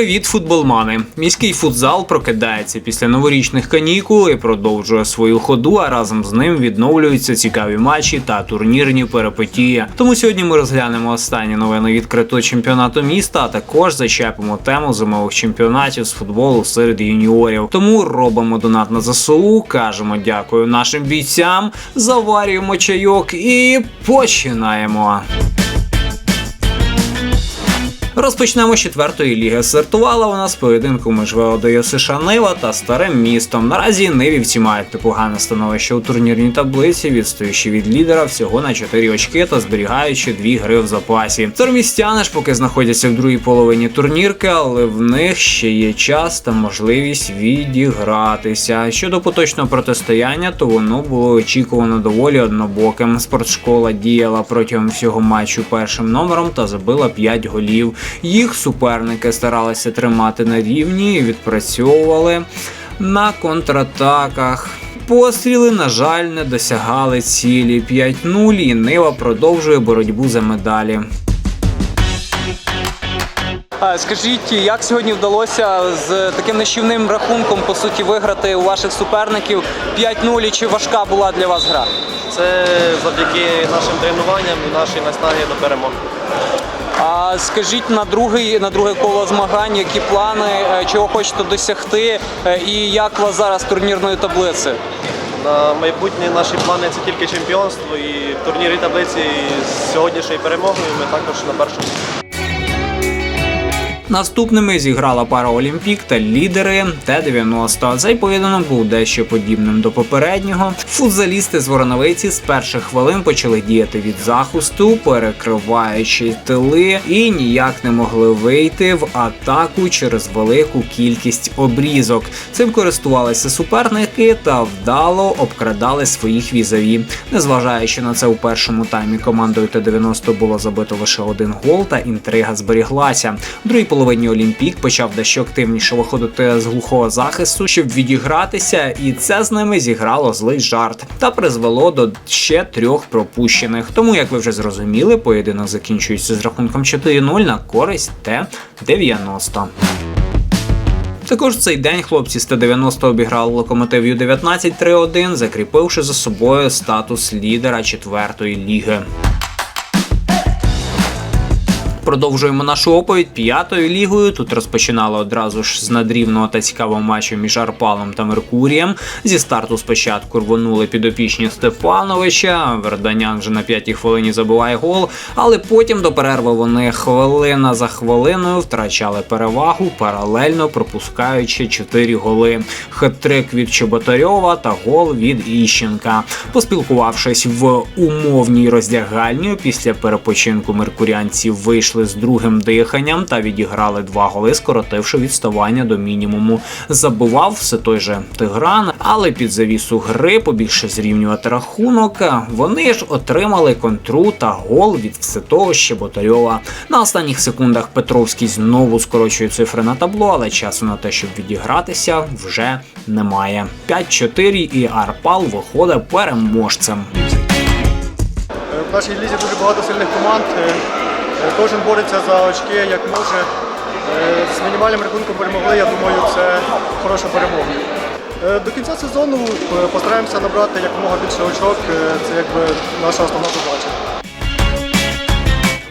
Привіт, футболмани! Міський футзал прокидається після новорічних канікул і продовжує свою ходу, а разом з ним відновлюються цікаві матчі та турнірні перипетії. Тому сьогодні ми розглянемо останні новини відкритого чемпіонату міста, а також зачепимо тему зимових чемпіонатів з футболу серед юніорів. Тому робимо донат на ЗСУ, кажемо дякую нашим бійцям, заварюємо чайок і починаємо. Розпочнемо з четвертої ліги. Стартувала у нас поєдинку між ВОД США Нива та старим містом. Наразі нивівці мають непогане становище у турнірній таблиці, відстоючи від лідера всього на 4 очки та зберігаючи дві гри в запасі. Тормістяни ж поки знаходяться в другій половині турнірки, але в них ще є час та можливість відігратися. Щодо поточного протистояння, то воно було очікувано доволі однобоким. Спортшкола діяла протягом всього матчу першим номером та забила 5 голів. Їх суперники старалися тримати на рівні і відпрацьовували на контратаках. Постріли, на жаль, не досягали цілі 5-0 і Нива продовжує боротьбу за медалі. Скажіть, як сьогодні вдалося з таким нищівним рахунком по суті виграти у ваших суперників 5-0 і чи важка була для вас гра? Це завдяки нашим тренуванням і нашій наснагі до перемоги. А скажіть на другий на друге коло змагань, які плани, е, чого хочете досягти, е, і як вас зараз турнірної таблиці? На майбутнє наші плани це тільки чемпіонство і турніри таблиці і з сьогоднішньою перемогою ми також на першому. Наступними зіграла пара Олімпік та лідери Т-90. Цей поєдинок був дещо подібним до попереднього. Футзалісти з Вороновиці з перших хвилин почали діяти від захисту, перекриваючи тили, і ніяк не могли вийти в атаку через велику кількість обрізок. Цим користувалися суперники та вдало обкрадали своїх візаві. Незважаючи на це, у першому таймі командою Т-90 було забито лише один гол, та інтрига зберіглася. У другій половині Олімпік почав дещо активніше виходити з глухого захисту, щоб відігратися, і це з ними зіграло злий жарт та призвело до ще трьох пропущених. Тому, як ви вже зрозуміли, поєдинок закінчується з рахунком 4-0 на користь Т-90. Також цей день хлопці з Т-90 обіграли локомотив Ю-19 3-1, закріпивши за собою статус лідера четвертої ліги. Продовжуємо нашу оповідь п'ятою лігою. Тут розпочинали одразу ж з надрівного та цікавого матчу між Арпалом та Меркурієм. Зі старту спочатку рвонули підопічні Степановича. Верданян вже на п'ятій хвилині забиває гол, але потім до перерви вони хвилина за хвилиною втрачали перевагу, паралельно пропускаючи 4 голи. Хет-трик від Чеботарьова та гол від Іщенка. Поспілкувавшись в умовній роздягальні, після перепочинку меркурянці вийшли з другим диханням та відіграли два голи, скоротивши відставання до мінімуму. Забивав все той же Тигран, але під завісу гри побігши зрівнювати рахунок. Вони ж отримали контру та гол від все того Щеботарьова. На останніх секундах Петровський знову скорочує цифри на табло, але часу на те, щоб відігратися, вже немає. 5-4 і Арпал виходить переможцем. В нашій лізі дуже багато сильних команд. Кожен бореться за очки як може. Е, З мінімальним рахунком перемогли, я думаю, це хороша перемога. Е, До кінця сезону е, постараємося набрати якомога більше очок. Це якби наша основна задача.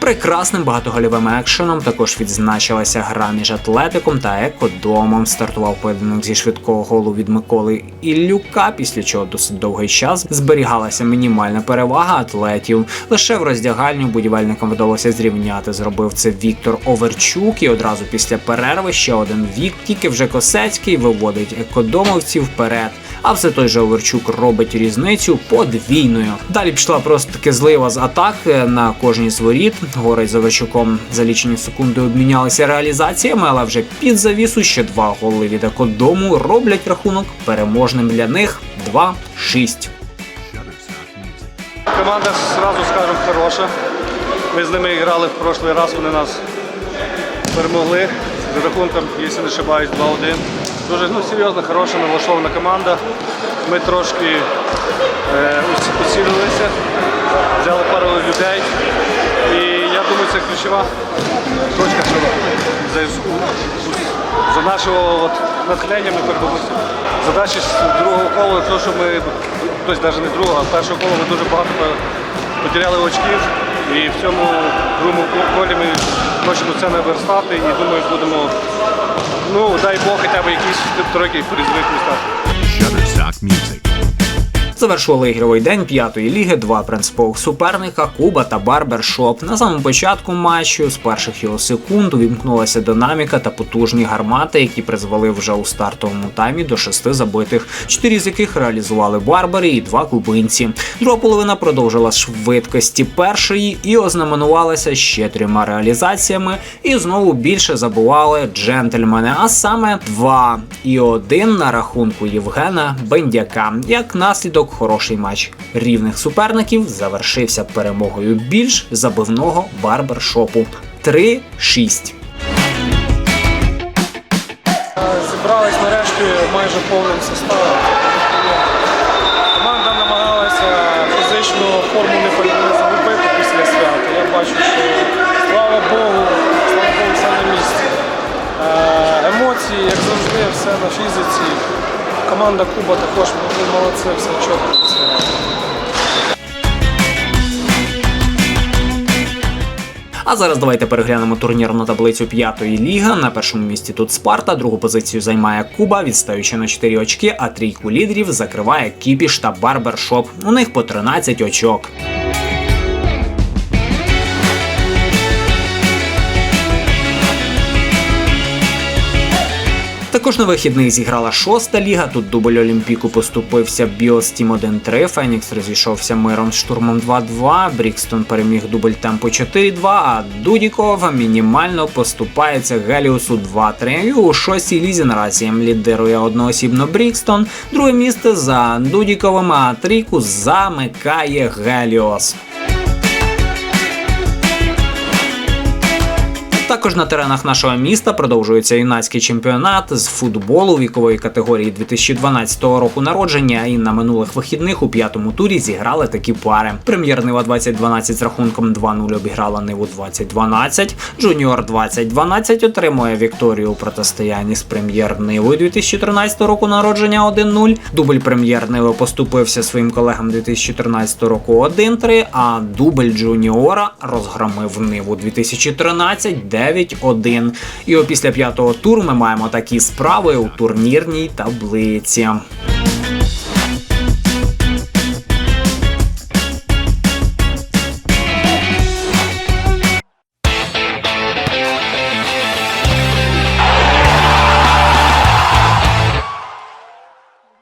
Прекрасним багатоголівим екшеном також відзначилася гра між Атлетиком та Екодомом. Стартував поєдинок зі швидкого голу від Миколи Іллюка, після чого досить довгий час зберігалася мінімальна перевага атлетів. Лише в роздягальню будівельникам вдалося зрівняти. Зробив це Віктор Оверчук, і одразу після перерви ще один вік. Тільки вже Косецький виводить екодомовців вперед. А все той же Оверчук робить різницю подвійною. Далі пішла просто таки злива з атак е, на кожній з воріт. Горой з Оверчуком за лічені секунди обмінялися реалізаціями, але вже під завісу ще два голи від екодому роблять рахунок переможним для них 2-6. Команда, сразу скажем, хороша. Ми з ними грали в прошлий раз, вони нас перемогли. За рахунком, якщо не ошибаюсь, 2-1. Дуже ну, серйозна, хороша, налаштована команда. Ми трошки е, усі- усилилися, взяли пару людей. Думаю, це ключова точка, щоб за- за нашого от, натхнення ми перемогли. Задачі з другого кола, то, що ми, тобто навіть не другого, а першого кола ми дуже багато потеряли очків. І в цьому другому колі ми хочемо це наверстати і думаю, будемо, ну дай Бог, хоча б якісь тройки призових містах. Shutterstock Music. Завершували ігровий день п'ятої ліги два принципових суперника Куба та Барбершоп. На самому початку матчу з перших його секунд увімкнулася динаміка та потужні гармати, які призвели вже у стартовому таймі до шести забитих, чотири з яких реалізували барбари і два кубинці. Друга половина продовжила швидкості першої і ознаменувалася ще трьома реалізаціями. І знову більше забували джентльмени, а саме два і один на рахунку Євгена Бендяка. Як наслідок, хороший матч рівних суперників завершився перемогою більш забивного барбершопу 3-6. Зібрались нарешті майже повним составом. Команда намагалася фізичну форму не загубити після свята. Я бачу, що слава Богу, слава Богу, все на місці. Е, Емоції, як завжди, все на фізиці. Команда Куба також молодці, все чітко. А зараз давайте переглянемо турнірну таблицю п'ятої ліги. На першому місці тут Спарта, другу позицію займає Куба, відстаючи на 4 очки, а трійку лідерів закриває Кіпіш та Барбершоп. У них по 13 очок. Також на вихідних зіграла шоста ліга. Тут дубль Олімпіку поступився Біос Тім 1-3, Фенікс розійшовся миром з штурмом 2-2, Брікстон переміг дубль темпу 4-2, а Дудіков мінімально поступається Геліусу 2-3. І у шостій лізі наразі лідирує одноосібно Брікстон. Друге місце за Дудіковим, а трійку замикає Геліос. Також на теренах нашого міста продовжується юнацький чемпіонат з футболу вікової категорії 2012 року народження. І на минулих вихідних у п'ятому турі зіграли такі пари. Прем'єр Нива 2012 з рахунком 2-0 обіграла Ниву 2012. Жуніор 2012 отримує Вікторію у протистоянні з прем'єр Нивою 2013 року народження 1-0. Дубль прем'єр Ниви поступився своїм колегам 2013 року 1-3, а дубль Джуніора розгромив Ниву 2013 9-1. І опісля п'ятого туру ми маємо такі справи у турнірній таблиці.